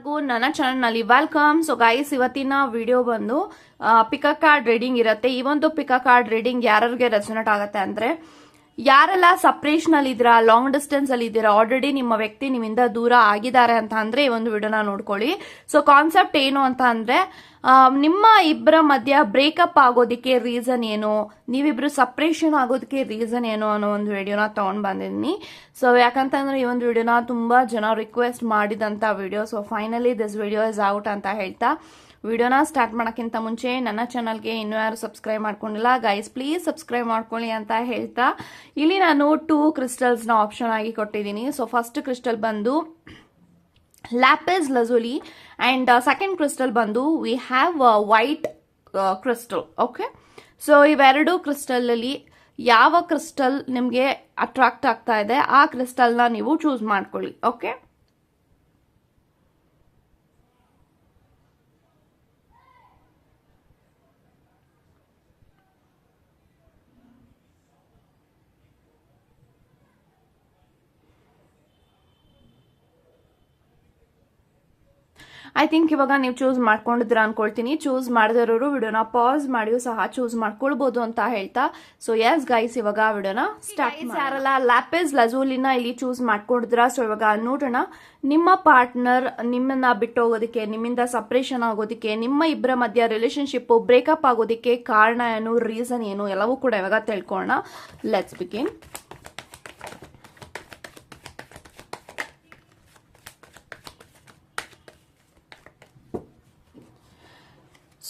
ಎಲ್ಲರಿಗೂ ನನ್ನ ಚಾನಲ್ನಲ್ಲಿ ವೆಲ್ಕಮ್. ಸೊ ಗೈಸ್ ಇವತ್ತಿನ ವಿಡಿಯೋ ಬಂದು ಪಿಕ ಕಾರ್ಡ್ ರೀಡಿಂಗ್ ಇರುತ್ತೆ. ಈ ಒಂದು ಪಿಕ ಕಾರ್ಡ್ ರೀಡಿಂಗ್ ಯಾರಿಗೆ ರೆಸೊನೇಟ್ ಆಗುತ್ತೆ ಅಂದ್ರೆ ಯಾರೆಲ್ಲ ಸಪ್ರೇಷನ್ ಅಲ್ಲಿ ಇದ್ದೀರಾ ಲಾಂಗ್ ಡಿಸ್ಟೆನ್ಸ್ ಅಲ್ಲಿ ಇದ್ದೀರಾ ಆಲ್ರೆಡಿ ನಿಮ್ಮ ವ್ಯಕ್ತಿ ನಿಮ್ಮಿಂದ ದೂರ ಆಗಿದ್ದಾರೆ ಅಂತ ಅಂದ್ರೆ ಈ ಒಂದು ವಿಡಿಯೋನ ನೋಡ್ಕೊಳ್ಳಿ. ಸೊ ಕಾನ್ಸೆಪ್ಟ್ ಏನು ಅಂತ ಅಂದ್ರೆ ನಿಮ್ಮ ಇಬ್ಬರ ಮಧ್ಯ ಬ್ರೇಕಪ್ ಆಗೋದಕ್ಕೆ ರೀಸನ್ ಏನು, ನೀವಿಬ್ರು ಸಪ್ರೇಷನ್ ಆಗೋದಕ್ಕೆ ರೀಸನ್ ಏನು ಅನ್ನೋ ಒಂದು ವಿಡಿಯೋನ ತಗೊಂಡ್ ಬಂದಿದ್ದೀನಿ. ಸೊ ಯಾಕಂತಂದ್ರೆ ಈ ಒಂದು ವಿಡಿಯೋನ ತುಂಬಾ ಜನ ರಿಕ್ವೆಸ್ಟ್ ಮಾಡಿದಂತ video so finally this video is out ಅಂತ ಹೇಳ್ತಾ ವಿಡಿಯೋನ ಸ್ಟಾರ್ಟ್ ಮಾಡೋಕ್ಕಿಂತ ಮುಂಚೆ ನನ್ನ ಚಾನಲ್ಗೆ ಇನ್ನೂ ಯಾರು ಸಬ್ಸ್ಕ್ರೈಬ್ ಮಾಡ್ಕೊಂಡಿಲ್ಲ ಗೈಸ್ ಪ್ಲೀಸ್ ಸಬ್ಸ್ಕ್ರೈಬ್ ಮಾಡ್ಕೊಳ್ಳಿ ಅಂತ ಹೇಳ್ತಾ ಇಲ್ಲಿ ನಾನು ಟೂ ಕ್ರಿಸ್ಟಲ್ಸ್ನ ಆಪ್ಷನ್ ಆಗಿ ಕೊಟ್ಟಿದ್ದೀನಿ. ಸೊ ಫಸ್ಟ್ ಕ್ರಿಸ್ಟಲ್ ಬಂದು lapis lazuli and second crystal ಬಂದು we have white crystal okay so ಇವೆರಡು ಕ್ರಿಸ್ಟಲಲ್ಲಿ ಯಾವ ಕ್ರಿಸ್ಟಲ್ ನಿಮಗೆ ಅಟ್ರಾಕ್ಟ್ ಆಗ್ತಾ ಇದೆ, ಆ ಕ್ರಿಸ್ಟಲ್ನ ನೀವು ಚೂಸ್ ಮಾಡ್ಕೊಳ್ಳಿ ಓಕೆ ಐ ಥಿಂಕ್ ಇವಾಗ ನೀವು ಚೂಸ್ ಮಾಡ್ಕೊಂಡಿದ್ರ ಅನ್ಕೊಳ್ತೀನಿ. ಚೂಸ್ ಮಾಡದಿರೋರು ವಿಡಿಯೋನ ಪಾಸ್ ಮಾಡಿಯೂ ಸಹ ಚೂಸ್ ಮಾಡ್ಕೊಳ್ಬಹುದು ಅಂತ ಹೇಳ್ತಾ. ಸೊ ಎಸ್ ಗೈಸ್ ಇವಾಗ ವಿಡಿಯೋನ ಸ್ಟಾರ್ಟ್ ಯಾರಲ್ಲ ಲ್ಯಾಪೇಸ್ ಲಜೂಲಿನ ಇಲ್ಲಿ ಚೂಸ್ ಮಾಡ್ಕೊಂಡಿದ್ರ ಸೊ ಇವಾಗ ನೋಡೋಣ. ನಿಮ್ಮ ಪಾರ್ಟ್ನರ್ ನಿಮ್ಮನ್ನ ಬಿಟ್ಟು ಹೋಗೋದಕ್ಕೆ ನಿಮ್ಮಿಂದ ಸಪ್ರೇಷನ್ ಆಗೋದಕ್ಕೆ ನಿಮ್ಮ ಇಬ್ಬರ ಮಧ್ಯ ರಿಲೇಶನ್ಶಿಪ್ ಬ್ರೇಕಪ್ ಆಗೋದಕ್ಕೆ ಕಾರಣ ಏನು ರೀಸನ್ ಏನು ಎಲ್ಲವೂ ಕೂಡ ಇವಾಗ ತಿಳ್ಕೊಳ್ಳೋಣ let's begin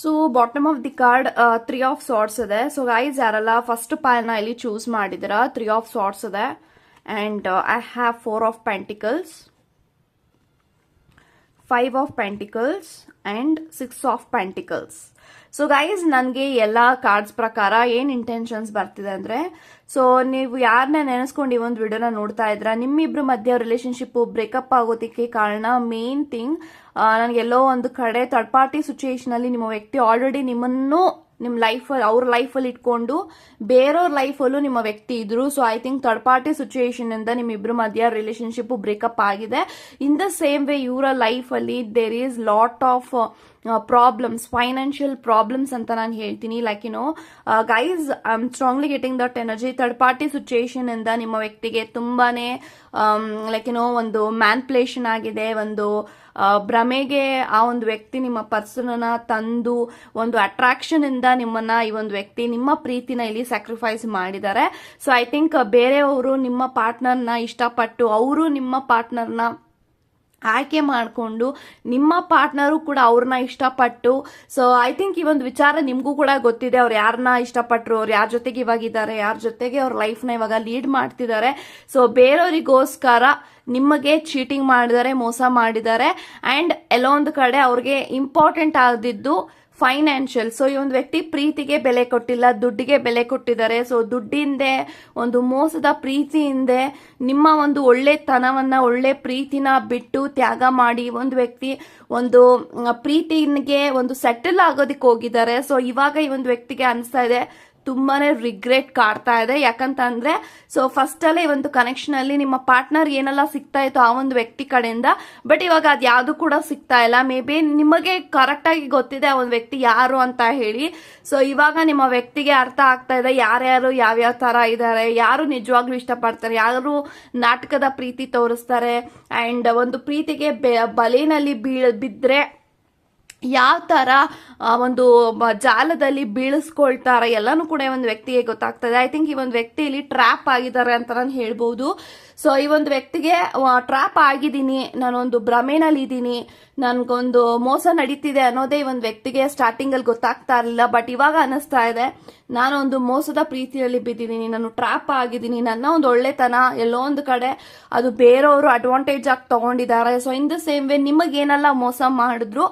so bottom of the card three of swords ಇದೆ. ಸೊ ಗೈಸ್ ಯಾರಲ್ಲ ಫಸ್ಟ್ ಪಾಲ್ನ ಇಲ್ಲಿ ಚೂಸ್ ಮಾಡಿದಿರ ತ್ರೀ ಆಫ್ ಸಾರ್ಟ್ಸ್ ಇದೆ. And I have four of pentacles five of pentacles and six of pentacles so guys ನನಗೆ ಎಲ್ಲ cards ಪ್ರಕಾರ ಏನು ಇಂಟೆನ್ಷನ್ಸ್ ಬರ್ತಿದೆ ಅಂದ್ರೆ ಸೊ ನೀವು ಯಾರನ್ನ ನೆನೆಸ್ಕೊಂಡು ಈ ಒಂದು ವಿಡಿಯೋನ ನೋಡ್ತಾ ಇದ್ರ ನಿಮ್ಮಿಬ್ರು ಮಧ್ಯ ರಿಲೇಶನ್ಶಿಪ್ ಬ್ರೇಕಪ್ ಆಗೋದಕ್ಕೆ ಕಾರಣ ಮೇನ್ ಥಿಂಗ್ ನನಗೆಲ್ಲೋ ಒಂದು ಕಡೆ ಥರ್ಡ್ ಪಾರ್ಟಿ ಸಿಚುಯೇಷನ್ ಅಲ್ಲಿ ನಿಮ್ಮ ವ್ಯಕ್ತಿ ಆಲ್ರೆಡಿ ನಿಮ್ಮನ್ನು ನಿಮ್ಮ ಲೈಫಲ್ಲಿ ಅವ್ರ ಲೈಫಲ್ಲಿ ಇಟ್ಕೊಂಡು ಬೇರೆಯವ್ರ ಲೈಫಲ್ಲೂ ನಿಮ್ಮ ವ್ಯಕ್ತಿ ಇದ್ರು. So I think third party situation ಇಂದ ನಿಮ್ಮಿಬ್ರು ಮಧ್ಯ ರಿಲೇಶನ್ಶಿಪ್ ಬ್ರೇಕಪ್ ಆಗಿದೆ. ಇನ್ ದ ಸೇಮ್ ವೇ ಇವರ ಲೈಫಲ್ಲಿ there is lot of problems financial problems ಅಂತ ನಾನು ಹೇಳ್ತೀನಿ. Like you know guys I am strongly getting that energy third party situation ಇಂದ ನಿಮ್ಮ ವ್ಯಕ್ತಿಗೆ ತುಂಬಾನೇ ಲೈಕ್ ಯು ನೋ ಒಂದು ಮ್ಯಾನ್ಪ್ಲೇಷನ್ ಆಗಿದೆ. ಒಂದು ಭ್ರಮೆಗೆ ಆ ಒಂದು ವ್ಯಕ್ತಿ ನಿಮ್ಮ ಪರ್ಸನ್ನ ತಂದು ಒಂದು ಅಟ್ರಾಕ್ಷನ್ ಇಂದ ನಿಮ್ಮನ್ನ ಈ ಒಂದು ವ್ಯಕ್ತಿ ನಿಮ್ಮ ಪ್ರೀತಿನ ಇಲ್ಲಿ ಸ್ಯಾಕ್ರಿಫೈಸ್ ಮಾಡಿದ್ದಾರೆ. ಸೊ ಐ ಥಿಂಕ್ ಬೇರೆಯವರು ನಿಮ್ಮ ಪಾರ್ಟ್ನರ್ನ ಇಷ್ಟಪಟ್ಟು, ಅವರು ನಿಮ್ಮ ಪಾರ್ಟ್ನರ್ನ ಆಯ್ಕೆ ಮಾಡಿಕೊಂಡು ನಿಮ್ಮ ಪಾರ್ಟ್ನರು ಕೂಡ ಅವ್ರನ್ನ ಇಷ್ಟಪಟ್ಟು ಸೊ ಐ ಥಿಂಕ್ ಈ ಒಂದು ವಿಚಾರ ನಿಮಗೂ ಕೂಡ ಗೊತ್ತಿದೆ, ಅವ್ರು ಯಾರನ್ನ ಇಷ್ಟಪಟ್ಟರು ಅವ್ರು ಯಾರ ಜೊತೆಗೆ ಇವಾಗಿದ್ದಾರೆ ಯಾರ ಜೊತೆಗೆ ಅವ್ರ ಲೈಫ್ನ ಇವಾಗ ಲೀಡ್ ಮಾಡ್ತಿದ್ದಾರೆ. ಸೊ ಬೇರೆಯವರಿಗೋಸ್ಕರ ನಿಮಗೆ ಚೀಟಿಂಗ್ ಮಾಡಿದ್ದಾರೆ, ಮೋಸ ಮಾಡಿದ್ದಾರೆ ಆ್ಯಂಡ್ ಎಲ್ಲೊಂದು ಕಡೆ ಅವ್ರಿಗೆ ಇಂಪಾರ್ಟೆಂಟ್ ಆಗದಿದ್ದು ಫೈನಾನ್ಷಿಯಲ್ ಸೊ ಈ ಒಂದು ವ್ಯಕ್ತಿ ಪ್ರೀತಿಗೆ ಬೆಲೆ ಕೊಟ್ಟಿಲ್ಲ, ದುಡ್ಡಿಗೆ ಬೆಲೆ ಕೊಟ್ಟಿದ್ದಾರೆ. ಸೊ ದುಡ್ಡಿಂದೆ, ಒಂದು ಮೋಸದ ಪ್ರೀತಿಯಿಂದೆ ನಿಮ್ಮ ಒಂದು ಒಳ್ಳೆತನವನ್ನ, ಒಳ್ಳೆ ಪ್ರೀತಿನ ಬಿಟ್ಟು ತ್ಯಾಗ ಮಾಡಿ ಒಂದು ವ್ಯಕ್ತಿ ಒಂದು ಪ್ರೀತಿಗೆ ಒಂದು ಸೆಟಲ್ ಆಗೋದಕ್ಕೆ ಹೋಗಿದ್ದಾರೆ. ಸೊ ಇವಾಗ ಈ ಒಂದು ವ್ಯಕ್ತಿಗೆ ಅನಿಸ್ತಾ ಇದೆ ತುಂಬಾನೇ ರಿಗ್ರೆಟ್ ಕಾಡ್ತಾ ಇದೆ. ಯಾಕಂತಂದ್ರೆ ಸೊ ಫಸ್ಟ್ ಅಲ್ಲೇ ಈ ಒಂದು ಕನೆಕ್ಷನ್ ಅಲ್ಲಿ ನಿಮ್ಮ ಪಾರ್ಟ್ನರ್ ಏನೆಲ್ಲ ಸಿಗ್ತಾ ಇತ್ತು ಆ ಒಂದು ವ್ಯಕ್ತಿ ಕಡೆಯಿಂದ ಬಟ್ ಇವಾಗ ಅದು ಕೂಡ ಸಿಗ್ತಾ ಇಲ್ಲ. ಮೇ ಬಿ ನಿಮಗೆ ಕರೆಕ್ಟ್ ಆಗಿ ಗೊತ್ತಿದೆ ಆ ಒಂದು ವ್ಯಕ್ತಿ ಯಾರು ಅಂತ ಹೇಳಿ. ಸೊ ಇವಾಗ ನಿಮ್ಮ ವ್ಯಕ್ತಿಗೆ ಅರ್ಥ ಆಗ್ತಾ ಇದೆ ಯಾರ್ಯಾರು ಯಾವ್ಯಾವ ತರ ಇದ್ದಾರೆ ಯಾರು ನಿಜವಾಗ್ಲೂ ಇಷ್ಟಪಡ್ತಾರೆ, ಯಾರು ನಾಟಕದ ಪ್ರೀತಿ ತೋರಿಸ್ತಾರೆ ಅಂಡ್ ಒಂದು ಪ್ರೀತಿಗೆ ಬಲೆನಲ್ಲಿ ಬೀಳ್, ಬಿದ್ರೆ ಯಾವ ಥರ ಒಂದು ಜಾಲದಲ್ಲಿ ಬೀಳಿಸ್ಕೊಳ್ತಾರೆ ಎಲ್ಲನೂ ಕೂಡ ಒಂದು ವ್ಯಕ್ತಿಗೆ ಗೊತ್ತಾಗ್ತದೆ. ಐ ಥಿಂಕ್ ಈ ಒಂದು ವ್ಯಕ್ತಿ ಇಲ್ಲಿ ಟ್ರ್ಯಾಪ್ ಆಗಿದ್ದಾರೆ ಅಂತ ನಾನು ಹೇಳ್ಬೋದು. ಸೊ ಈ ಒಂದು ವ್ಯಕ್ತಿಗೆ ಟ್ರ್ಯಾಪ್ ಆಗಿದ್ದೀನಿ, ನಾನೊಂದು ಭ್ರಮೆನಲ್ಲಿ ಇದ್ದೀನಿ ನನ್ಗೊಂದು ಮೋಸ ನಡೀತಿದೆ ಅನ್ನೋದೇ ಈ ಒಂದು ವ್ಯಕ್ತಿಗೆ ಸ್ಟಾರ್ಟಿಂಗ್ ಅಲ್ಲಿ ಗೊತ್ತಾಗ್ತಾ ಇರಲಿಲ್ಲ. ಬಟ್ ಇವಾಗ ಅನಿಸ್ತಾ ಇದೆ ನಾನು ಒಂದು ಮೋಸದ ಪ್ರೀತಿಯಲ್ಲಿ ಬಿದ್ದಿದ್ದೀನಿ, ನಾನು ಟ್ರ್ಯಾಪ್ ಆಗಿದ್ದೀನಿ, ನನ್ನ ಒಂದು ಒಳ್ಳೆತನ, ಎಲ್ಲೋ ಒಂದು ಕಡೆ ಅದು ಬೇರೆಯವರು ಅಡ್ವಾಂಟೇಜ್ ಆಗಿ ತಗೊಂಡಿದ್ದಾರೆ. So in the same way ನಿಮಗೇನೆಲ್ಲ ಮೋಸ ಮಾಡಿದ್ರು,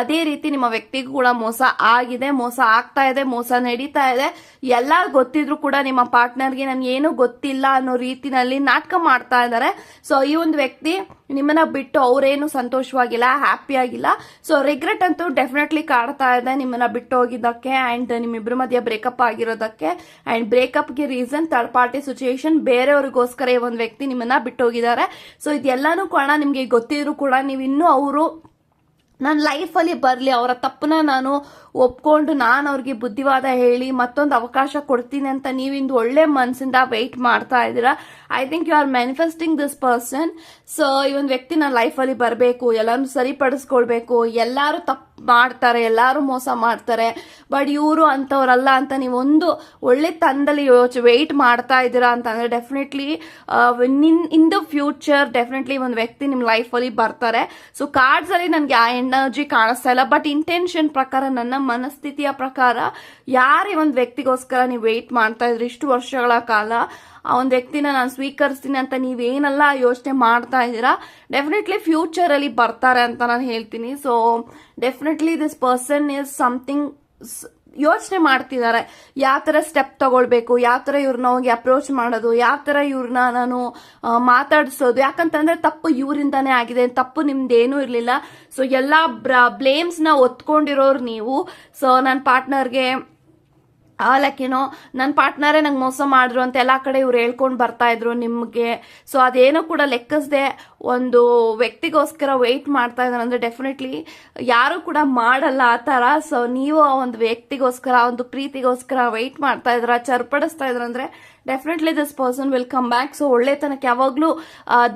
ಅದೇ ರೀತಿ ನಿಮ್ಮ ವ್ಯಕ್ತಿಗೂ ಕೂಡ ಮೋಸ ಆಗಿದೆ, ಮೋಸ ಆಗ್ತಾ ಇದೆ, ಮೋಸ ನಡೀತಾ ಇದೆ. ಎಲ್ಲ ಗೊತ್ತಿದ್ರು ಕೂಡ ನಿಮ್ಮ ಪಾರ್ಟ್ನರ್ಗೆ ನನ್ಗೆ ಏನು ಗೊತ್ತಿಲ್ಲ ಅನ್ನೋ ರೀತಿನಲ್ಲಿ ನಾಟಕ ಮಾಡ್ತಾ ಇದ್ದಾರೆ. ಸೊ ಈ ಒಂದು ವ್ಯಕ್ತಿ ನಿಮ್ಮನ್ನ ಬಿಟ್ಟು ಅವರೇನು ಸಂತೋಷವಾಗಿಲ್ಲ ಹ್ಯಾಪಿ ಆಗಿಲ್ಲ. ಸೊ ರಿಗ್ರೆಟ್ ಅಂತೂ ಡೆಫಿನೆಟ್ಲಿ ಕಾಡ್ತಾ ಇದೆ ನಿಮ್ಮನ್ನ ಬಿಟ್ಟು ಹೋಗಿದ್ದಕ್ಕೆ ಅಂಡ್ ನಿಮ್ಮಿಬ್ರ ಮಧ್ಯ ಬ್ರೇಕಪ್ ಆಗಿರೋದಕ್ಕೆ. ಅಂಡ್ ಬ್ರೇಕಪ್ಗೆ ರೀಸನ್ ಥರ್ಡ್ ಪಾರ್ಟಿ ಸಿಚುಯೇಷನ್ ಬೇರೆಯವ್ರಿಗೋಸ್ಕರ ಈ ಒಂದು ವ್ಯಕ್ತಿ ನಿಮ್ಮನ್ನ ಬಿಟ್ಟು ಹೋಗಿದ್ದಾರೆ. ಸೊ ಇದೆಲ್ಲಾನು ಕಾರಣ ನಿಮ್ಗೆ ಗೊತ್ತಿದ್ರು ಕೂಡ ನೀವು ಇನ್ನೂ ಅವರು ನನ್ನ ಲೈಫಲ್ಲಿ ಬರಲಿ, ಅವರ ತಪ್ಪನ್ನ ನಾನು ಒಪ್ಕೊಂಡು ನಾನು ಅವ್ರಿಗೆ ಬುದ್ಧಿವಾದ ಹೇಳಿ ಮತ್ತೊಂದು ಅವಕಾಶ ಕೊಡ್ತೀನಿ ಅಂತ ನೀವಿಂದು ಒಳ್ಳೆ ಮನಸ್ಸಿಂದ ವೆಯ್ಟ್ ಮಾಡ್ತಾ ಇದ್ದೀರಾ? I think you are manifesting this person so ಈ ಒಂದು ವ್ಯಕ್ತಿ ನನ್ನ ಲೈಫಲ್ಲಿ ಬರಬೇಕು ಎಲ್ಲರೂ ಸರಿಪಡಿಸ್ಕೊಳ್ಬೇಕು, ಎಲ್ಲರೂ ತಪ್ಪು ಮಾಡ್ತಾರೆ, ಎಲ್ಲರೂ ಮೋಸ ಮಾಡ್ತಾರೆ, ಬಟ್ ಇವರು ಅಂಥವ್ರಲ್ಲ ಅಂತ ನೀವು ಒಂದು ಒಳ್ಳೆ ತಂದಲ್ಲಿ ಯೋಚ ವೆಯ್ಟ್ ಮಾಡ್ತಾ ಇದ್ದೀರಾ ಅಂತಂದ್ರೆ definitely in the future definitely ಒಂದು ವ್ಯಕ್ತಿ ನಿಮ್ಮ ಲೈಫಲ್ಲಿ ಬರ್ತಾರೆ. ಸೊ ಕಾರ್ಡ್ಸ್ ಅಲ್ಲಿ ನನಗೆ ಆ ಎನರ್ಜಿ ಕಾಣಿಸ್ತಾ ಇಲ್ಲ ಬಟ್ ಇಂಟೆನ್ಷನ್ ಪ್ರಕಾರ, ನನ್ನ ಮನಸ್ಥಿತಿಯ ಪ್ರಕಾರ, ಯಾರೇ ಒಂದು ವ್ಯಕ್ತಿಗೋಸ್ಕರ ನೀವು ವೆಯ್ಟ್ ಮಾಡ್ತಾ ಇದ್ರಿ, ಇಷ್ಟು ವರ್ಷಗಳ ಕಾಲ ಆ ಒಂದು ವ್ಯಕ್ತಿನ ನಾನು ಸ್ವೀಕರಿಸ್ತೀನಿ ಅಂತ ನೀವೇನೆಲ್ಲ ಯೋಚನೆ ಮಾಡ್ತಾ ಇದ್ದೀರಾ ಡೆಫಿನೆಟ್ಲಿ ಫ್ಯೂಚರ್ ಅಲ್ಲಿ ಬರ್ತಾರೆ ಅಂತ ನಾನು ಹೇಳ್ತೀನಿ. So definitely this person is something ಯೋಚನೆ ಮಾಡ್ತಿದ್ದಾರೆ. ಯಾವ ಥರ ಸ್ಟೆಪ್ ತಗೊಳ್ಬೇಕು, ಯಾವ ಥರ ಇವ್ರನ್ನ ಹೋಗಿ ಅಪ್ರೋಚ್ ಮಾಡೋದು, ಯಾವ ಥರ ಇವ್ರನ್ನ ನಾನು ಮಾತಾಡಿಸೋದು ಮಾತಾಡ್ಸೋದು, ಯಾಕಂತಂದ್ರೆ ತಪ್ಪು ಇವರಿಂದಾನೇ ಆಗಿದೆ, ತಪ್ಪು ನಿಮ್ದೇನೂ ಇರಲಿಲ್ಲ. ಸೊ ಎಲ್ಲ ಬ್ಲೇಮ್ಸ್ನ ಒತ್ಕೊಂಡಿರೋರು ನೀವು. ಸೊ ನನ್ನ ಪಾರ್ಟ್ನರ್ಗೆ ಲೈಕ್ ಏನೋ ನನ್ನ ಪಾರ್ಟ್ನರೇ ನಂಗೆ ಮೋಸ ಮಾಡಿದ್ರು ಅಂತ ಎಲ್ಲ ಕಡೆ ಇವ್ರು ಹೇಳ್ಕೊಂಡು ಬರ್ತಾ ಇದ್ರು ನಿಮಗೆ. ಸೊ ಅದೇನೋ ಕೂಡ ಲೆಕ್ಕಿಸದೆ ಒಂದು ವ್ಯಕ್ತಿಗೋಸ್ಕರ ವೆಯ್ಟ್ ಮಾಡ್ತಾ ಇದ್ದಾರೆ ಅಂದರೆ ಡೆಫಿನೆಟ್ಲಿ ಯಾರೂ ಕೂಡ ಮಾಡಲ್ಲ ಆ ಥರ. ಸೊ ನೀವು ಒಂದು ವ್ಯಕ್ತಿಗೋಸ್ಕರ ಒಂದು ಪ್ರೀತಿಗೋಸ್ಕರ ವೆಯ್ಟ್ ಮಾಡ್ತಾ ಇದ್ರ, ಚರ್ಪಡಿಸ್ತಾ ಇದ್ರ ಅಂದ್ರೆ definitely this person will come back so ಒಳ್ಳೆತನಕ್ಕೆ ಯಾವಾಗಲೂ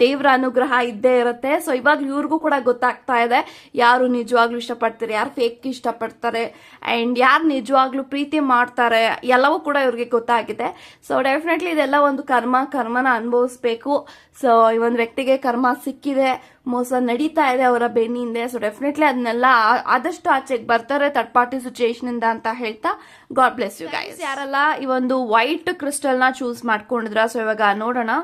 ದೇವರ ಅನುಗ್ರಹ ಇದ್ದೇ ಇರುತ್ತೆ. ಸೊ ಇವಾಗ ಇವ್ರಿಗೂ ಕೂಡ ಗೊತ್ತಾಗ್ತಾ ಇದೆ. ಯಾರು ನಿಜವಾಗ್ಲೂ ಇಷ್ಟಪಡ್ತಾರೆ, ಯಾರು ಫೇಕ್ ಇಷ್ಟಪಡ್ತಾರೆ ಆ್ಯಂಡ್ ಯಾರು ನಿಜವಾಗ್ಲೂ ಪ್ರೀತಿ ಮಾಡ್ತಾರೆ, ಎಲ್ಲವೂ ಕೂಡ ಇವ್ರಿಗೆ ಗೊತ್ತಾಗಿದೆ. ಸೊ ಡೆಫಿನೆಟ್ಲಿ ಇದೆಲ್ಲ ಒಂದು ಕರ್ಮ. ಕರ್ಮನ ಅನುಭವಿಸ್ಬೇಕು. ಸೊ ಈ ಒಂದು ವ್ಯಕ್ತಿಗೆ ಕರ್ಮ ಸಿಕ್ಕಿದೆ. ಮೋಸ ನಡೀತಾ ಇದೆ ಅವರ ಬೆನ್ನಿಂದ. ಸೊ ಡೆಫಿನೆಟ್ಲಿ ಅದನ್ನೆಲ್ಲ ಆದಷ್ಟು ಆಚೆಗೆ ಬರ್ತಾರೆ ಥರ್ಡ್ ಪಾರ್ಟಿ ಸಿಚುಯೇಷನ್ ಇಂದ ಅಂತ ಹೇಳ್ತಾ ಗಾಡ್ ಬ್ಲೆಸ್ ಯು ಗೈಸ್ ಯಾರಲ್ಲ, ಈ ಒಂದು ವೈಟ್ ಕ್ರಿಸ್ಟಲ್ನ ಚೂಸ್ ಮಾಡ್ಕೊಂಡಿದ್ರ. ಸೊ ಇವಾಗ ನೋಡೋಣ.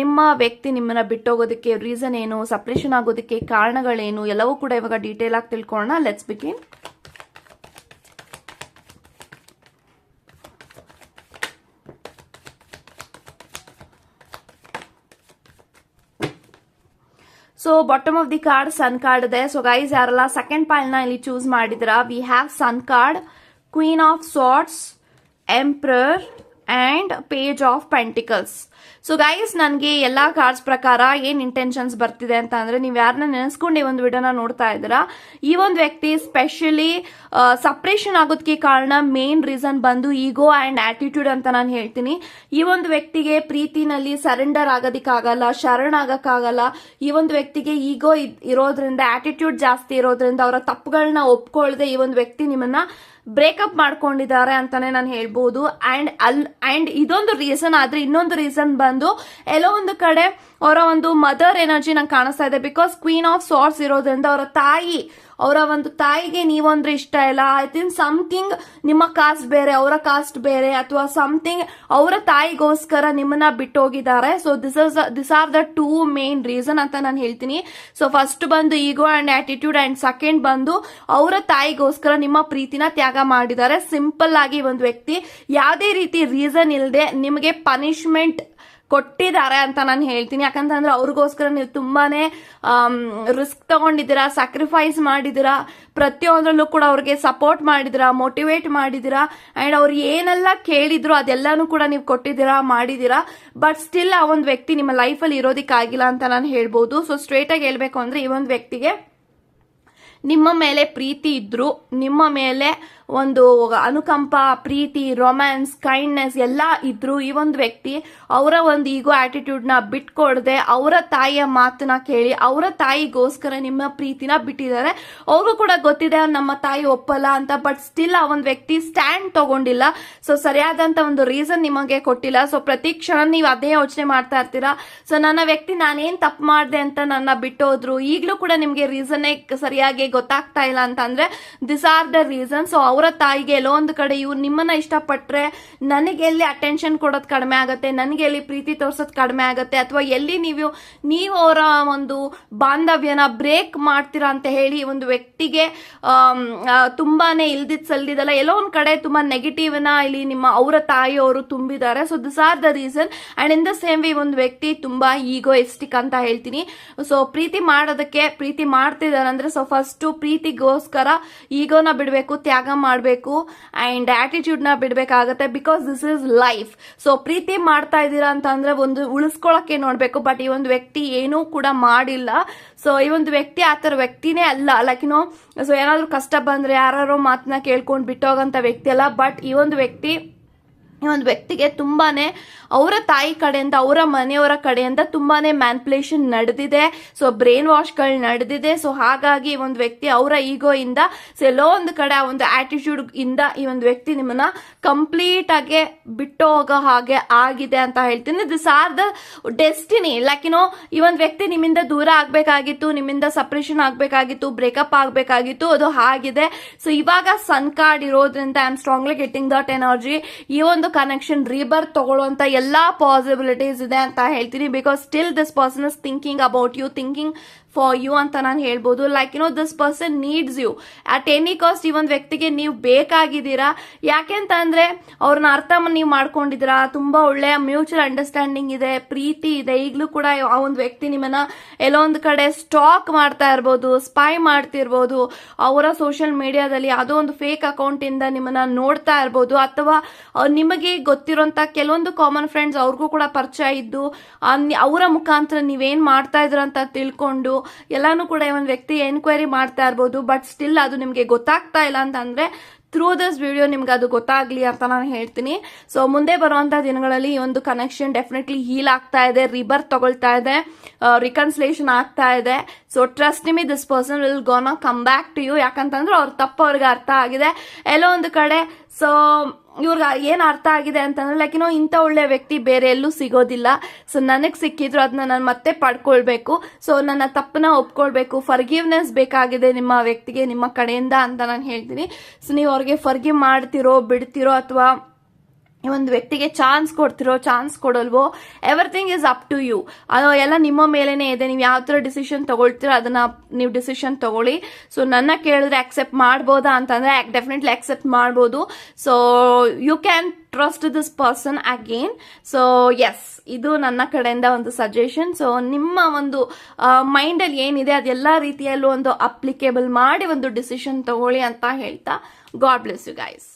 ನಿಮ್ಮ ವ್ಯಕ್ತಿ ನಿಮ್ಮನ್ನ ಬಿಟ್ಟೋಗೋದಕ್ಕೆ ರೀಸನ್ ಏನು ಸಪ್ರೇಷನ್ ಆಗೋದಕ್ಕೆ ಕಾರಣಗಳೇನು, ಎಲ್ಲವೂ ಕೂಡ ಇವಾಗ ಡೀಟೇಲ್ ಆಗಿ ತಿಳ್ಕೊಳ್ಳೋಣ. Let's begin so bottom of the card sun card ಇದೆ. ಸೊ ಗೈಸ್ ಯಾರಲ್ಲ ಸೆಕೆಂಡ್ ಪಾಯಿಲ್ನ ಇಲ್ಲಿ ಚೂಸ್ ಮಾಡಿದ್ರ we have sun card queen of swords emperor and page of pentacles so guys ನನಗೆ ಎಲ್ಲ ಕಾರ್ಡ್ಸ್ ಪ್ರಕಾರ ಏನು ಇಂಟೆನ್ಷನ್ಸ್ ಬರ್ತಿದೆ ಅಂತ ಅಂದರೆ ನೀವು ಯಾರನ್ನ ನೆನೆಸ್ಕೊಂಡು ಈ ಒಂದು ವಿಡಿಯೋನ ನೋಡ್ತಾ ಇದ್ದೀರಾ? ಈ ಒಂದು ವ್ಯಕ್ತಿ ಸ್ಪೆಷಲಿ ಸಪ್ರೇಷನ್ ಆಗೋದಕ್ಕೆ ಕಾರಣ ಮೇನ್ ರೀಸನ್ ಬಂದು ಈಗೋ ಆ್ಯಂಡ್ ಆಟಿಟ್ಯೂಡ್ ಅಂತ ನಾನು ಹೇಳ್ತೀನಿ. ಈ ಒಂದು ವ್ಯಕ್ತಿಗೆ ಪ್ರೀತಿನಲ್ಲಿ ಸರೆಂಡರ್ ಆಗೋದಕ್ಕಾಗಲ್ಲ ಶರಣಾಗಕ್ಕಾಗಲ್ಲ ಈ ಒಂದು ವ್ಯಕ್ತಿಗೆ ಈಗೋ ಇರೋದ್ರಿಂದ ಆಟಿಟ್ಯೂಡ್ ಜಾಸ್ತಿ ಇರೋದ್ರಿಂದ ಅವರ ತಪ್ಪುಗಳನ್ನ ಒಪ್ಕೊಳ್ಳದೆ ಈ ಒಂದು ವ್ಯಕ್ತಿ ನಿಮ್ಮನ್ನ ಬ್ರೇಕಪ್ ಮಾಡ್ಕೊಂಡಿದ್ದಾರೆ ಅಂತಾನೆ ನಾನು ಹೇಳ್ಬೋದು. ಅಂಡ್ ಅಲ್ ಅಂಡ್ ಇದೊಂದು ರೀಸನ್ ಆದ್ರೆ ಇನ್ನೊಂದು ರೀಸನ್ ಬಂದು ಎಲ್ಲೋ ಒಂದು ಕಡೆ ಅವರ ಒಂದು ಮದರ್ ಎನರ್ಜಿ ನಂಗೆ ಕಾಣಿಸ್ತಾ ಇದೆ. ಬಿಕಾಸ್ ಕ್ವೀನ್ ಆಫ್ ಸಾರ್ಟ್ಸ್ ಇರೋದ್ರಿಂದ ಅವರ ತಾಯಿ ಅವರ ಒಂದು ತಾಯಿಗೆ ನೀವಂದ್ರೆ ಇಷ್ಟ ಇಲ್ಲ. ಐ ತಿಂಕ್ ಸಮಥಿಂಗ್ ನಿಮ್ಮ ಕಾಸ್ಟ್ ಬೇರೆ, ಅವರ ಕಾಸ್ಟ್ ಬೇರೆ, ಅಥವಾ ಸಮಥಿಂಗ್ ಅವರ ತಾಯಿಗೋಸ್ಕರ ನಿಮ್ಮನ್ನ ಬಿಟ್ಟು ಹೋಗಿದ್ದಾರೆ so this is this are the two main reason ಅಂತ ನಾನು ಹೇಳ್ತೀನಿ. ಸೊ ಫಸ್ಟ್ ಬಂದು ego and attitude and second ಬಂದು ಅವರ ತಾಯಿಗೋಸ್ಕರ ನಿಮ್ಮ ಪ್ರೀತಿನ ತ್ಯಾಗ ಮಾಡಿದ್ದಾರೆ. ಸಿಂಪಲ್ ಆಗಿ ಒಂದು ವ್ಯಕ್ತಿ ಯಾವುದೇ ರೀತಿ ರೀಸನ್ ಇಲ್ಲದೆ ನಿಮಗೆ ಪನಿಷ್ಮೆಂಟ್ ಕೊಟ್ಟಿದ್ದಾರೆ ಅಂತ ನಾನು ಹೇಳ್ತೀನಿ. ಯಾಕಂತಂದ್ರೆ ಅವ್ರಿಗೋಸ್ಕರ ನೀವು ತುಂಬಾನೇ ರಿಸ್ಕ್ ತಗೊಂಡಿದ್ದೀರಾ ಸ್ಯಾಕ್ರಿಫೈಸ್ ಮಾಡಿದಿರಾ ಪ್ರತಿಯೊಂದರಲ್ಲೂ ಕೂಡ ಅವ್ರಿಗೆ ಸಪೋರ್ಟ್ ಮಾಡಿದಿರಾ ಮೋಟಿವೇಟ್ ಮಾಡಿದಿರಾ ಅಂಡ್ ಅವ್ರು ಏನೆಲ್ಲ ಕೇಳಿದ್ರು ಅದೆಲ್ಲಾನು ಕೂಡ ನೀವು ಕೊಟ್ಟಿದ್ದೀರಾ ಮಾಡಿದಿರಾ ಬಟ್ ಸ್ಟಿಲ್ ಆ ಒಂದು ವ್ಯಕ್ತಿ ನಿಮ್ಮ ಲೈಫಲ್ಲಿ ಇರೋದಕ್ಕಾಗಿಲ್ಲ ಅಂತ ನಾನು ಹೇಳ್ಬೋದು. ಸೊ ಸ್ಟ್ರೇಟಾಗಿ ಅಂದರೆ ಅಂದ್ರೆ ಈ ಒಂದು ವ್ಯಕ್ತಿಗೆ ನಿಮ್ಮ ಮೇಲೆ ಪ್ರೀತಿ ಇದ್ದರು ನಿಮ್ಮ ಮೇಲೆ ಒಂದು ಅನುಕಂಪ, ಪ್ರೀತಿ ರೊಮ್ಯಾನ್ಸ್ ಕೈಂಡ್ನೆಸ್ ಎಲ್ಲ ಇದ್ರು ಈ ಒಂದು ವ್ಯಕ್ತಿ ಅವರ ಒಂದು ಈಗೋ ಆಟಿಟ್ಯೂಡ್ನ ಬಿಟ್ಕೊಡದೆ, ಅವರ ತಾಯಿಯ ಮಾತನ್ನ ಕೇಳಿ, ಅವರ ತಾಯಿಗೋಸ್ಕರ ನಿಮ್ಮ ಪ್ರೀತಿನ ಬಿಟ್ಟಿದ್ದಾರೆ. ಅವ್ರಿಗೂ ಕೂಡ ಗೊತ್ತಿದೆ ನಮ್ಮ ತಾಯಿ ಒಪ್ಪಲ್ಲ ಅಂತ ಬಟ್ ಸ್ಟಿಲ್ ಆ ಒಂದು ವ್ಯಕ್ತಿ ಸ್ಟ್ಯಾಂಡ್ ತಗೊಂಡಿಲ್ಲ. ಸೊ ಸರಿಯಾದಂತ ಒಂದು ರೀಸನ್ ನಿಮಗೆ ಕೊಟ್ಟಿಲ್ಲ. ಸೊ ಪ್ರತಿ ಕ್ಷಣ ನೀವು ಅದೇ ಯೋಚನೆ ಮಾಡ್ತಾ ಇರ್ತೀರಾ? ಸೊ ನನ್ನ ವ್ಯಕ್ತಿ ನಾನೇನ್ ತಪ್ಪು ಮಾಡಿದೆ ಅಂತ ನನ್ನ ಬಿಟ್ಟೋದ್ರು, ಈಗಲೂ ಕೂಡ ನಿಮಗೆ ರೀಸನ್ನೇ ಸರಿಯಾಗಿ ಗೊತ್ತಾಗ್ತಾ ಇಲ್ಲ ಅಂತ ಅಂದ್ರೆ this are the reason so ಅವರ ತಾಯಿಗೆ ಎಲ್ಲೋ ಒಂದು ಕಡೆ ಇವ್ರು ನಿಮ್ಮನ್ನ ಇಷ್ಟಪಟ್ರೆ ನನಗೆ ಎಲ್ಲಿ ಅಟೆನ್ಷನ್ ಕೊಡೋದು ಕಡಿಮೆ ಆಗುತ್ತೆ, ನನಗೆ ಎಲ್ಲಿ ಪ್ರೀತಿ ತೋರ್ಸೋದು ಕಡಿಮೆ ಆಗುತ್ತೆ, ಅಥವಾ ಎಲ್ಲಿ ನೀವು ನೀವು ಅವರ ಒಂದು ಬಾಂಧವ್ಯನ ಬ್ರೇಕ್ ಮಾಡ್ತೀರಾ ಅಂತ ಹೇಳಿ ಒಂದು ವ್ಯಕ್ತಿಗೆ ತುಂಬಾನೇ ಇಲ್ದಿದ್ ಸಲ್ದಿದಲ್ಲ ಎಲ್ಲೋ ಒಂದ್ ಕಡೆ ತುಂಬಾ ನೆಗೆಟಿವ್ನ ಇಲ್ಲಿ ನಿಮ್ಮ ಅವರ ತಾಯಿಯವರು ತುಂಬಿದ್ದಾರೆ. So this are the reason and in the same way ಒಂದು ವ್ಯಕ್ತಿ ತುಂಬಾ ಈಗೋಯಿಸ್ಟಿಕ್ ಅಂತ ಹೇಳ್ತೀನಿ. ಸೊ ಪ್ರೀತಿ ಮಾಡೋದಕ್ಕೆ, ಪ್ರೀತಿ ಮಾಡ್ತಿದ್ದಾರೆ ಅಂದ್ರೆ ಸೊ ಫಸ್ಟ್ ಪ್ರೀತಿಗೋಸ್ಕರ ಈಗೋನ ಬಿಡಬೇಕು, ತ್ಯಾಗ ಮಾಡಬೇಕು ಆ್ಯಂಡ್ ಆ್ಯಟಿಟ್ಯೂಡ್ನ ಬಿಡಬೇಕಾಗತ್ತೆ because this is life so ಪ್ರೀತಿ ಮಾಡ್ತಾ ಇದ್ದೀರಾ ಅಂತ ಒಂದು ಉಳಿಸ್ಕೊಳಕ್ಕೆ ನೋಡಬೇಕು ಬಟ್ ಈ ಒಂದು ವ್ಯಕ್ತಿ ಏನೂ ಕೂಡ ಮಾಡಿಲ್ಲ. ಸೊ ಈ ಒಂದು ವ್ಯಕ್ತಿ ಆ ಥರ ವ್ಯಕ್ತಿನೇ ಅಲ್ಲ. ಲೈಕ್ ನೋ ಸೊ ಏನಾದರೂ ಕಷ್ಟ ಬಂದರೆ ಯಾರೋ ಮಾತನ್ನ ಕೇಳ್ಕೊಂಡು ಬಿಟ್ಟೋಗಂಥ ವ್ಯಕ್ತಿ ಅಲ್ಲ ಬಟ್ ಈ ಒಂದು ವ್ಯಕ್ತಿ ಈ ಒಂದು ವ್ಯಕ್ತಿಗೆ ತುಂಬಾನೇ ಅವರ ತಾಯಿ ಕಡೆಯಿಂದ ಅವರ ಮನೆಯವರ ಕಡೆಯಿಂದ ತುಂಬಾನೇ ಮ್ಯಾನ್ಪುಲೇಷನ್ ನಡೆದಿದೆ. ಸೊ ಬ್ರೈನ್ ವಾಶ್ಗಳು ನಡೆದಿದೆ. ಸೊ ಹಾಗಾಗಿ ಈ ಒಂದು ವ್ಯಕ್ತಿ ಅವರ ಈಗೋ ಇಂದ ಎಲ್ಲೋ ಒಂದು ಕಡೆ ಆ ಒಂದು ಆಟಿಟ್ಯೂಡ್ ಇಂದ ಈ ಒಂದು ವ್ಯಕ್ತಿ ನಿಮ್ಮನ್ನ ಕಂಪ್ಲೀಟ್ ಆಗಿ ಬಿಟ್ಟು ಹೋಗೋ ಹಾಗೆ ಆಗಿದೆ ಅಂತ ಹೇಳ್ತೀನಿ. This are the destiny like ಏನೋ ಈ ಒಂದು ವ್ಯಕ್ತಿ ನಿಮ್ಮಿಂದ ದೂರ ಆಗ್ಬೇಕಾಗಿತ್ತು, ನಿಮ್ಮಿಂದ ಸಪ್ರೇಷನ್ ಆಗ್ಬೇಕಾಗಿತ್ತು ಬ್ರೇಕಪ್ ಆಗ್ಬೇಕಾಗಿತ್ತು, ಅದು ಆಗಿದೆ. ಸೊ ಇವಾಗ ಸನ್ ಕಾರ್ಡ್ ಇರೋದ್ರಿಂದ I am strongly getting that energy ಈ ಒಂದು ಕನೆಕ್ಷನ್ ರೀಬರ್ತ್ ತಗೊಳ್ಳುವಂತ ಎಲ್ಲಾ ಪಾಸಿಬಿಲಿಟೀಸ್ ಇದೆ ಅಂತ ಹೇಳ್ತೀನಿ because still this person is thinking about you thinking for you ಅಂತ ನಾನು ಹೇಳ್ಬೋದು. Like you know this person needs you at any cost ಈ ಒಂದು ವ್ಯಕ್ತಿಗೆ ನೀವು ಬೇಕಾಗಿದ್ದೀರಾ? ಯಾಕೆಂತಂದ್ರೆ ಅವ್ರನ್ನ ಅರ್ಥ ನೀವು ಮಾಡ್ಕೊಂಡಿದ್ದೀರಾ? ತುಂಬಾ ಒಳ್ಳೆಯ ಮ್ಯೂಚುವಲ್ ಅಂಡರ್ಸ್ಟ್ಯಾಂಡಿಂಗ್ ಇದೆ, ಪ್ರೀತಿ ಇದೆ. ಈಗಲೂ ಕೂಡ ಆ ಒಂದು ವ್ಯಕ್ತಿ ನಿಮ್ಮನ್ನ ಎಲ್ಲೋ ಒಂದು ಕಡೆ ಸ್ಟಾಕ್ ಮಾಡ್ತಾ ಇರ್ಬೋದು ಸ್ಪೈ ಮಾಡ್ತಿರ್ಬೋದು. ಅವರ ಸೋಷಿಯಲ್ ಮೀಡಿಯಾದಲ್ಲಿ ಯಾವುದೋ ಒಂದು ಫೇಕ್ ಅಕೌಂಟ್ ಇಂದ ನಿಮ್ಮನ್ನ ನೋಡ್ತಾ ಇರ್ಬೋದು. ಅಥವಾ ನಿಮಗೆ ಗೊತ್ತಿರೋಂತ ಕೆಲವೊಂದು ಕಾಮನ್ ಫ್ರೆಂಡ್ಸ್ ಅವ್ರಿಗೂ ಕೂಡ ಪರಿಚಯ ಇದ್ದು ಅವರ ಮುಖಾಂತರ ನೀವೇನ್ ಮಾಡ್ತಾ ಇದ್ರ ಅಂತ ತಿಳ್ಕೊಂಡು ಎಲ್ಲಾನು ಕೂಡ ಈ ಒಂದು ವ್ಯಕ್ತಿ ಎನ್ಕ್ವೈರಿ ಮಾಡ್ತಾ ಇರ್ಬೋದು ಬಟ್ ಸ್ಟಿಲ್ ಅದು ನಿಮಗೆ ಗೊತ್ತಾಗ್ತಾ ಇಲ್ಲ ಅಂತಂದ್ರೆ ಥ್ರೂ ದಿಸ್ ವಿಡಿಯೋ ನಿಮ್ಗೆ ಅದು ಗೊತ್ತಾಗ್ಲಿ ಅಂತ ನಾನು ಹೇಳ್ತೀನಿ. ಸೊ ಮುಂದೆ ಬರುವಂಥ ದಿನಗಳಲ್ಲಿ ಈ ಒಂದು ಕನೆಕ್ಷನ್ ಡೆಫಿನೆಟ್ಲಿ ಹೀಲ್ ಆಗ್ತಾ ಇದೆ ರಿಬರ್ ತಗೊಳ್ತಾ ಇದೆ ರಿಕನ್ಸಿಲೇಷನ್ ಆಗ್ತಾ ಇದೆ. So trust me this person will gone come back to you ಯಾಕಂತಂದ್ರೆ ಅವ್ರ ತಪ್ಪು ಅವ್ರಿಗೆ ಅರ್ಥ ಆಗಿದೆ. ಎಲ್ಲೋ ಒಂದು ಕಡೆ ಸೊ ಇವ್ರಿಗೆ ಏನು ಅರ್ಥ ಆಗಿದೆ ಅಂತಂದ್ರೆ ಲೈಕ್ ಏನೋ ಇಂಥ ಒಳ್ಳೆ ವ್ಯಕ್ತಿ ಬೇರೆ ಎಲ್ಲೂ ಸಿಗೋದಿಲ್ಲ. ಸೊ ನನಗೆ ಸಿಕ್ಕಿದ್ರು ಅದನ್ನ ನಾನು ಮತ್ತೆ ಪಡ್ಕೊಳ್ಬೇಕು. ಸೊ ನನ್ನ ತಪ್ಪನ್ನ ಒಪ್ಕೊಳ್ಬೇಕು. ಫರ್ಗಿವ್ನೆಸ್ ಬೇಕಾಗಿದೆ ನಿಮ್ಮ ವ್ಯಕ್ತಿಗೆ, ನಿಮ್ಮ ಕಡೆಯಿಂದ ಅಂತ ನಾನು ಹೇಳ್ತೀನಿ. ಸೊ ನೀವು ಅವ್ರಿಗೆ ಫರ್ಗಿವ್ ಮಾಡ್ತಿರೋ, ಬಿಡ್ತಿರೋ ಅಥವಾ ಒಂದು ವ್ಯಕ್ತಿಗೆ ಚಾನ್ಸ್ ಕೊಡ್ತಿರೋ, chance ಕೊಡಲ್ವೋ everything is up to you ಅದು ಎಲ್ಲ ನಿಮ್ಮ ಮೇಲೇನೆ ಇದೆ. ನೀವು ಯಾವ ಥರ ಡಿಸಿಷನ್ ತಗೊಳ್ತೀರೋ ಅದನ್ನ ನೀವು ಡಿಸಿಷನ್ ತಗೊಳ್ಳಿ. ಸೊ ನನ್ನ ಕೇಳಿದ್ರೆ ಅಕ್ಸೆಪ್ಟ್ ಮಾಡ್ಬೋದಾ ಅಂತಂದ್ರೆ ಡೆಫಿನೆಟ್ಲಿ ಅಕ್ಸೆಪ್ಟ್ ಮಾಡ್ಬೋದು. So you can trust this person again so yes ಇದು ನನ್ನ ಕಡೆಯಿಂದ ಒಂದು ಸಜೆಷನ್ ಸೊ ನಿಮ್ಮ ಒಂದು ಮೈಂಡಲ್ಲಿ ಏನಿದೆ ಅದೆಲ್ಲ ರೀತಿಯಲ್ಲೂ ಒಂದು ಅಪ್ಲಿಕೇಬಲ್ ಮಾಡಿ ಒಂದು ಡಿಸಿಷನ್ ತಗೊಳ್ಳಿ ಅಂತ ಹೇಳ್ತಾ. God bless you guys